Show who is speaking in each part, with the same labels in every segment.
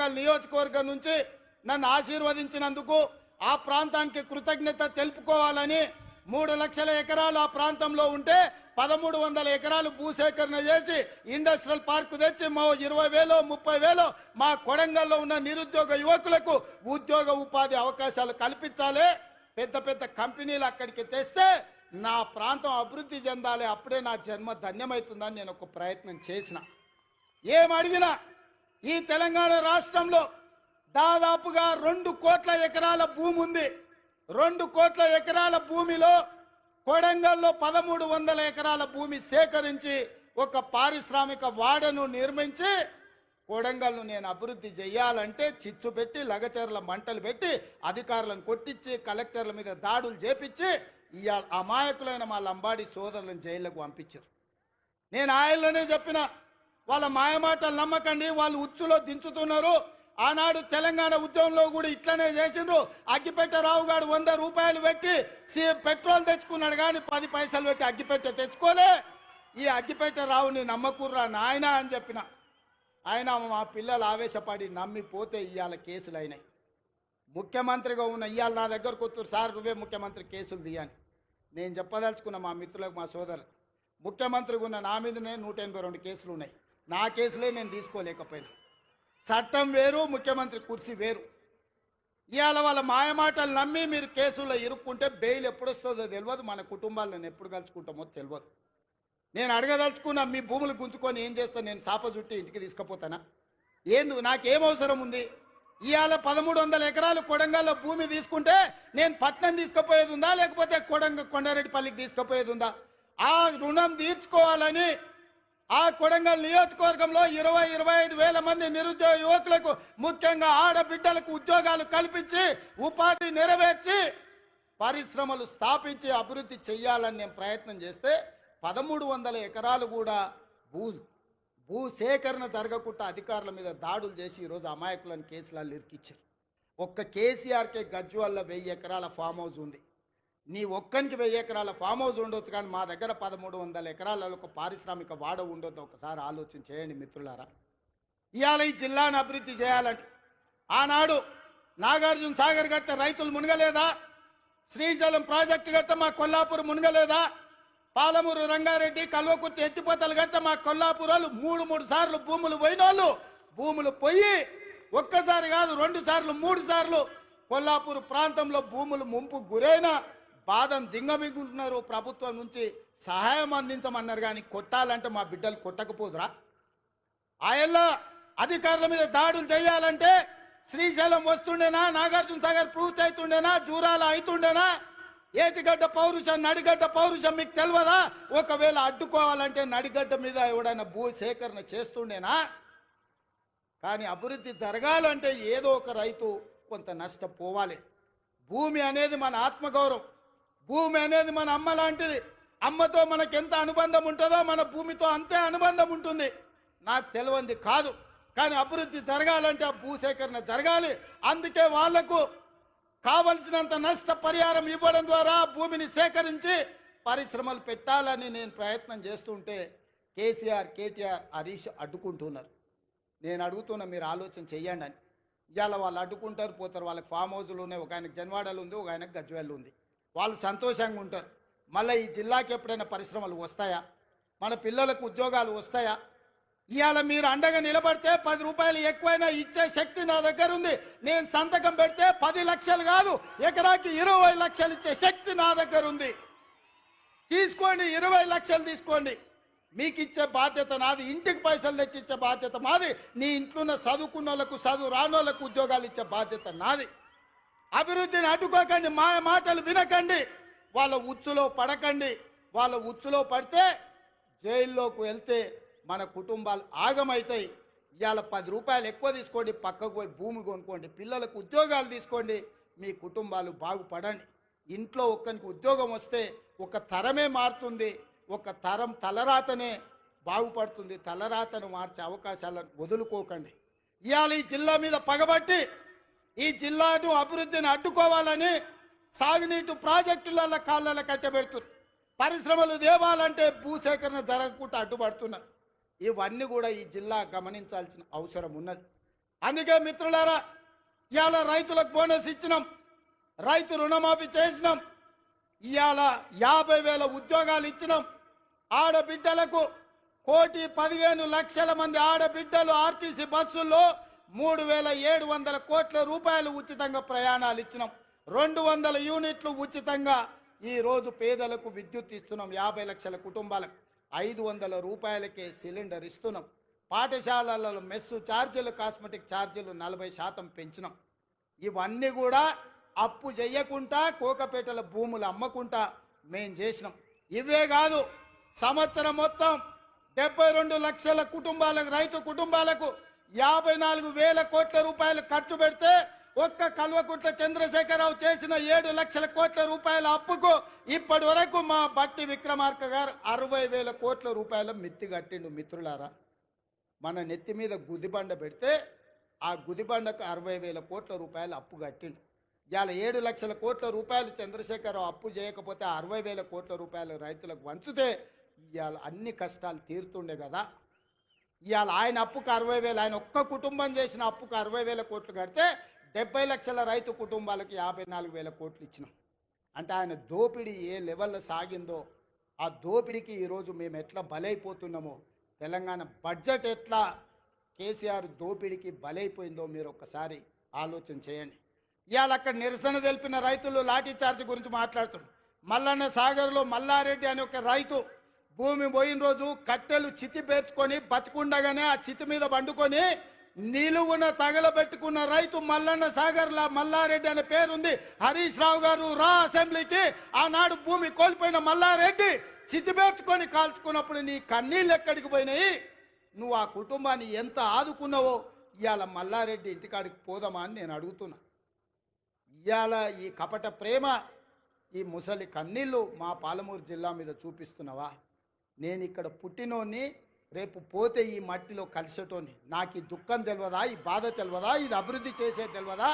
Speaker 1: కొడంగల్ నియోజకవర్గం నుంచి నన్ను ఆశీర్వదించినందుకు ఆ ప్రాంతానికి కృతజ్ఞత తెలుపుకోవాలని మూడు లక్షల ఎకరాలు ఆ ప్రాంతంలో ఉంటే పదమూడు వందల ఎకరాలు భూసేకరణ చేసి ఇండస్ట్రియల్ పార్క్ తెచ్చి మా ఇరవై వేలు ముప్పై వేలు మా కొడంగల్లో ఉన్న నిరుద్యోగ యువకులకు ఉద్యోగ ఉపాధి అవకాశాలు కల్పించాలి. పెద్ద పెద్ద కంపెనీలు అక్కడికి తెస్తే నా ప్రాంతం అభివృద్ధి చెందాలి. అప్పుడే నా జన్మ ధన్యమవుతుందని నేను ఒక ప్రయత్నం చేసిన. ఏం అడిగినా ఈ తెలంగాణ రాష్ట్రంలో దాదాపుగా రెండు కోట్ల ఎకరాల భూమి ఉంది. రెండు కోట్ల ఎకరాల భూమిలో కొడంగల్లో పదమూడు వందల ఎకరాల భూమి సేకరించి ఒక పారిశ్రామిక వాడను నిర్మించి కొడంగల్ను నేను అభివృద్ధి చేయాలంటే చిచ్చు పెట్టి లగచర్ల మంటలు పెట్టి అధికారులను కొట్టించి కలెక్టర్ల మీద దాడులు చేపించి ఇవాళ అమాయకులైన మా లంబాడి సోదరులను జైళ్ళకు పంపించారు. నేను ఆయనలోనే చెప్పిన వాళ్ళ మాయమాటలు నమ్మకండి వాళ్ళు ఉచ్చులో దించుతున్నారు. ఆనాడు తెలంగాణ ఉద్యమంలో కూడా ఇట్లనే చేసిండ్రు. అగ్గిపెట్ట రావు గారు వంద రూపాయలు పెట్టి సి- పెట్రోల్ తెచ్చుకున్నాడు కానీ పది పైసలు పెట్టి అగ్గిపెట్టె తెచ్చుకోలే. ఈ అగ్గిపెట్ట రావుని నమ్మకూర్రా నాయన అని చెప్పిన. ఆయన మా పిల్లలు ఆవేశపడి నమ్మిపోతే ఇవాళ కేసులు అయినాయి ముఖ్యమంత్రిగా ఉన్న ఇవాళ నా దగ్గరకు వస్తారు సార్ నువ్వే ముఖ్యమంత్రి కేసులు తీయని నేను చెప్పదలుచుకున్న మా మిత్రులకు మా సోదరు ముఖ్యమంత్రిగా ఉన్న నా మీదనే నూట ఎనభై రెండు కేసులు ఉన్నాయి. నా కేసులే నేను తీసుకోలేకపోయినా. చట్టం వేరు ముఖ్యమంత్రి కుర్సీ వేరు. ఇవాళ వాళ్ళ మాయమాటలు నమ్మి మీరు కేసుల్లో ఇరుక్కుంటే బెయిల్ ఎప్పుడు వస్తుందో తెలియదు మన కుటుంబాలను ఎప్పుడు కలుసుకుంటామో తెలియదు నేను అడగదలుచుకున్నా మీ భూములు గుంజుకొని ఏం చేస్తాను నేను చాప చుట్టి ఇంటికి తీసుకుపోతానా? ఏందు నాకేం అవసరం ఉంది? ఇవాళ పదమూడు వందల ఎకరాలు కొడంగల్లో భూమి తీసుకుంటే నేను పట్నం తీసుకుపోయేది ఉందా లేకపోతే కొడంగ కొండారెడ్డిపల్లికి తీసుకుపోయేది ఉందా ఆ రుణం తీర్చుకోవాలని ఆ కొడంగల్ నియోజకవర్గంలో ఇరవై ఇరవై ఐదు వేల మంది నిరుద్యోగ యువకులకు ముఖ్యంగా ఆడబిడ్డలకు ఉద్యోగాలు కల్పించి ఉపాధి నెరవేర్చి పరిశ్రమలు స్థాపించి అభివృద్ధి చేయాలని నేను ప్రయత్నం చేస్తే పదమూడు వందల ఎకరాలు కూడా భూ భూ సేకరణ జరగకుండా అధికారుల మీద దాడులు చేసి ఈరోజు అమాయకులను కేసులలో ఇరికిచ్చారు. ఒక్క కేసీఆర్కే గజ్వాల్లో వెయ్యి ఎకరాల ఫామ్ హౌస్ ఉంది. నీ ఒక్కనికి వెయ్యి ఎకరాల ఫామ్ హౌస్ ఉండొచ్చు కానీ మా దగ్గర పదమూడు వందల ఎకరాలలో ఒక పారిశ్రామిక వాడ ఉండొద్దు. ఒకసారి ఆలోచన చేయండి మిత్రులారా. ఇవాళ ఈ జిల్లాను అభివృద్ధి చేయాలంటే ఆనాడు నాగార్జున సాగర్ కడితే రైతులు మునగలేదా? శ్రీశైలం ప్రాజెక్టు కడితే మా కొల్లాపూర్ మునగలేదా? పాలమూరు రంగారెడ్డి కల్వకుర్తి ఎత్తిపోతలు కడితే మా కొల్లాపురాలు మూడు మూడు సార్లు భూములు పోయినోళ్ళు. భూములు పోయి ఒక్కసారి కాదు రెండు సార్లు మూడు సార్లు కొల్లాపూర్ ప్రాంతంలో భూములు ముంపు గురైన పాదం దింగమిగుంటున్నారు ప్రభుత్వం నుంచి సహాయం అందించమన్నారు కానీ కొట్టాలంటే మా బిడ్డలు కొట్టకపోదురా? ఆయల్లో అధికారుల మీద దాడులు చేయాలంటే శ్రీశైలం వస్తుండేనా? నాగార్జున సాగర్ పూర్తి అవుతుండేనా? జూరాల అవుతుండేనా? ఏటిగడ్డ పౌరుషం నడిగడ్డ పౌరుషం మీకు తెలియదా ఒకవేళ అడ్డుకోవాలంటే నడిగడ్డ మీద ఎవడైనా భూ సేకరణ చేస్తుండేనా? కానీ అభివృద్ధి జరగాలంటే ఏదో ఒక రైతు కొంత నష్టపోవాలి భూమి అనేది మన ఆత్మగౌరవం. భూమి అనేది మన అమ్మ లాంటిది. అమ్మతో మనకు ఎంత అనుబంధం ఉంటుందో మన భూమితో అంతే అనుబంధం ఉంటుంది. నాకు తెలియంది కాదు. కానీ అభివృద్ధి జరగాలంటే ఆ భూసేకరణ జరగాలి. అందుకే వాళ్ళకు కావలసినంత నష్ట పరిహారం ఇవ్వడం ద్వారా భూమిని సేకరించి పరిశ్రమలు పెట్టాలని నేను ప్రయత్నం చేస్తుంటే కేసీఆర్ కేటీఆర్ హరీష్ అడ్డుకుంటున్నారు. నేను అడుగుతున్నా మీరు ఆలోచన చేయండి అని. ఇవాళ వాళ్ళు అడ్డుకుంటారు పోతారు. వాళ్ళకి ఫామ్ హౌస్లు ఉన్నాయి. ఒక ఆయనకు జన్వాడలు ఉంది ఒక ఆయనకు గజ్వేళ్ళు ఉంది. వాళ్ళు సంతోషంగా ఉంటారు. మళ్ళీ ఈ జిల్లాకి ఎప్పుడైనా పరిశ్రమలు వస్తాయా? మన పిల్లలకు ఉద్యోగాలు వస్తాయా? ఇవాళ మీరు అండగా నిలబడితే పది రూపాయలు ఎక్కువైనా ఇచ్చే శక్తి నా దగ్గర ఉంది. నేను సంతకం పెడితే పది లక్షలు కాదు ఎకరాకి ఇరవై లక్షలు ఇచ్చే శక్తి నా దగ్గర ఉంది. తీసుకోండి ఇరవై లక్షలు తీసుకోండి. మీకు ఇచ్చే బాధ్యత నాది ఇంటికి పైసలు తెచ్చి ఇచ్చే బాధ్యత మాది నీ ఇంట్లో ఉన్న చదువుకున్న వాళ్ళకు చదువు రానోళ్ళకు ఉద్యోగాలు ఇచ్చే బాధ్యత నాది. అభివృద్ధిని అడ్డుకోకండి మా మాటలు వినకండి వాళ్ళ ఉచ్చులో పడకండి. వాళ్ళ ఉచ్చులో పడితే జైల్లోకి వెళ్తే మన కుటుంబాలు ఆగమవుతాయి ఇవాళ పది రూపాయలు ఎక్కువ తీసుకోండి పక్కకు పోయి భూమి కొనుక్కోండి పిల్లలకు ఉద్యోగాలు తీసుకోండి మీ కుటుంబాలు బాగుపడండి. ఇంట్లో ఒక్కరికి ఉద్యోగం వస్తే ఒక తరమే మారుతుంది ఒక తరం తలరాతనే బాగుపడుతుంది. తలరాతను మార్చే అవకాశాలను వదులుకోకండి. ఇవాళ ఈ జిల్లా మీద పగబట్టి ఈ జిల్లాను అభివృద్ధిని అడ్డుకోవాలని సాగునీటి ప్రాజెక్టుల కాళ్ళ కట్టబెడుతున్నారు. పరిశ్రమలు దేవాలంటే భూసేకరణ జరగకుండా అడ్డుపడుతున్నారు. ఇవన్నీ కూడా ఈ జిల్లా గమనించాల్సిన అవసరం ఉన్నది. అందుకే మిత్రులారా ఇవాళ రైతులకు బోనస్ ఇచ్చినాం. రైతు రుణమాఫీ చేసినాం. ఇవాళ యాభై వేల ఉద్యోగాలు ఇచ్చినాం. ఆడబిడ్డలకు కోటి పదిహేను లక్షల మంది ఆడబిడ్డలు ఆర్టీసీ బస్సుల్లో మూడు వేల ఏడు వందల కోట్ల రూపాయలు ఉచితంగా ప్రయాణాలు ఇచ్చినాం. రెండు వందల యూనిట్లు ఉచితంగా ఈరోజు పేదలకు విద్యుత్ ఇస్తున్నాం. యాభై లక్షల కుటుంబాలకు ఐదు వందల రూపాయలకే సిలిండర్ ఇస్తున్నాం. పాఠశాలలలో మెస్సు ఛార్జీలు కాస్మెటిక్ ఛార్జీలు నలభై శాతం పెంచినాం. ఇవన్నీ కూడా అప్పు చేయకుండా కోకపేటల భూములు అమ్మకుండా మేం చేసినాం. ఇవే కాదు సంవత్సరం మొత్తం డెబ్బై రెండు లక్షల కుటుంబాలకు రైతు కుటుంబాలకు యాభై నాలుగు వేల కోట్ల రూపాయలు ఖర్చు పెడితే ఒక్క కల్వకుంట్ల చంద్రశేఖరరావు చేసిన ఏడు లక్షల కోట్ల రూపాయల అప్పుకు ఇప్పటి వరకు మా బట్టి విక్రమార్క గారు అరవై వేల కోట్ల రూపాయల మిత్తి కట్టిండు మిత్రులారా. మన నెత్తి మీద గుదిబండ పెడితే ఆ గుదిబండకు అరవై వేల కోట్ల రూపాయలు అప్పు కట్టిండు. ఇవాళ ఏడు లక్షల కోట్ల రూపాయలు చంద్రశేఖరరావు అప్పు చేయకపోతే అరవై వేల కోట్ల రూపాయలు రైతులకు వంచితే ఇవాళ అన్ని కష్టాలు తీరుతుండే కదా. ఇవాళ ఆయన అప్పుకు అరవై వేలు ఆయన ఒక్క కుటుంబం చేసిన అప్పుకు అరవై వేల కోట్లు కడితే డెబ్బై లక్షల రైతు కుటుంబాలకు యాభై నాలుగు వేల కోట్లు ఇచ్చినాం. అంటే ఆయన దోపిడీ ఏ లెవెల్లో సాగిందో ఆ దోపిడీకి ఈరోజు మేము ఎట్లా బలైపోతున్నామో తెలంగాణ బడ్జెట్ ఎట్లా కేసీఆర్ దోపిడీకి బలైపోయిందో మీరు ఒక్కసారి ఆలోచన చేయండి. ఇవాళ అక్కడ నిరసన తెలిపిన రైతులు లాఠీ చార్జ్ గురించి మాట్లాడుతున్నారు. మల్లన్న సాగర్లో మల్లారెడ్డి అనే ఒక రైతు భూమి పోయిన రోజు కట్టెలు చితి పేర్చుకొని బతుకుండగానే ఆ చితి మీద పండుకొని నిలువున తగలబెట్టుకున్న రైతు మల్లన్న సాగర్ లా మల్లారెడ్డి అనే పేరుంది. హరీష్ రావు గారు రా అసెంబ్లీకి. ఆనాడు భూమి కోల్పోయిన మల్లారెడ్డి చితి పేర్చుకొని కాల్చుకున్నప్పుడు నీ కన్నీళ్ళు ఎక్కడికి పోయినాయి? నువ్వు ఆ కుటుంబాన్ని ఎంత ఆదుకున్నావో ఇవాళ మల్లారెడ్డి ఇంటికాడికి పోదామా అని నేను అడుగుతున్నా. ఇవాళ ఈ కపట ప్రేమ ఈ ముసలి కన్నీళ్ళు మా పాలమూరు జిల్లా మీద చూపిస్తున్నావా? నేను ఇక్కడ పుట్టినోని రేపు పోతే ఈ మట్టిలో కలిసేటోని నాకు ఈ దుఃఖం తెలియదా ఈ బాధ తెలియదా ఇది అభివృద్ధి చేసే తెలియదా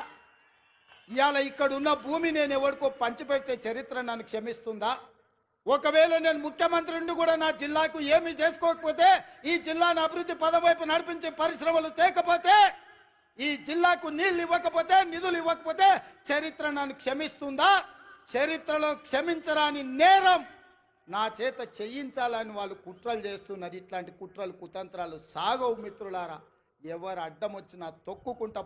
Speaker 1: ఇవాళ ఇక్కడ ఉన్న భూమి నేను ఎవరికో పంచిపెడితే చరిత్ర నన్ను క్షమిస్తుందా? ఒకవేళ నేను ముఖ్యమంత్రిని కూడా నా జిల్లాకు ఏమి చేసుకోకపోతే ఈ జిల్లాను అభివృద్ధి పదం వైపు నడిపించే పరిశ్రమలు తేకపోతే ఈ జిల్లాకు నీళ్ళు ఇవ్వకపోతే నిధులు ఇవ్వకపోతే చరిత్ర నన్ను క్షమిస్తుందా? చరిత్రలో క్షమించరాని నేరం నా చేత చేయించాలని వాళ్ళు కుట్రలు చేస్తున్నారు. ఇట్లాంటి కుట్రలు కుతంత్రాలు సాగవు మిత్రులారా. ఎవరు అడ్డం వచ్చినా తొక్కుకుంటా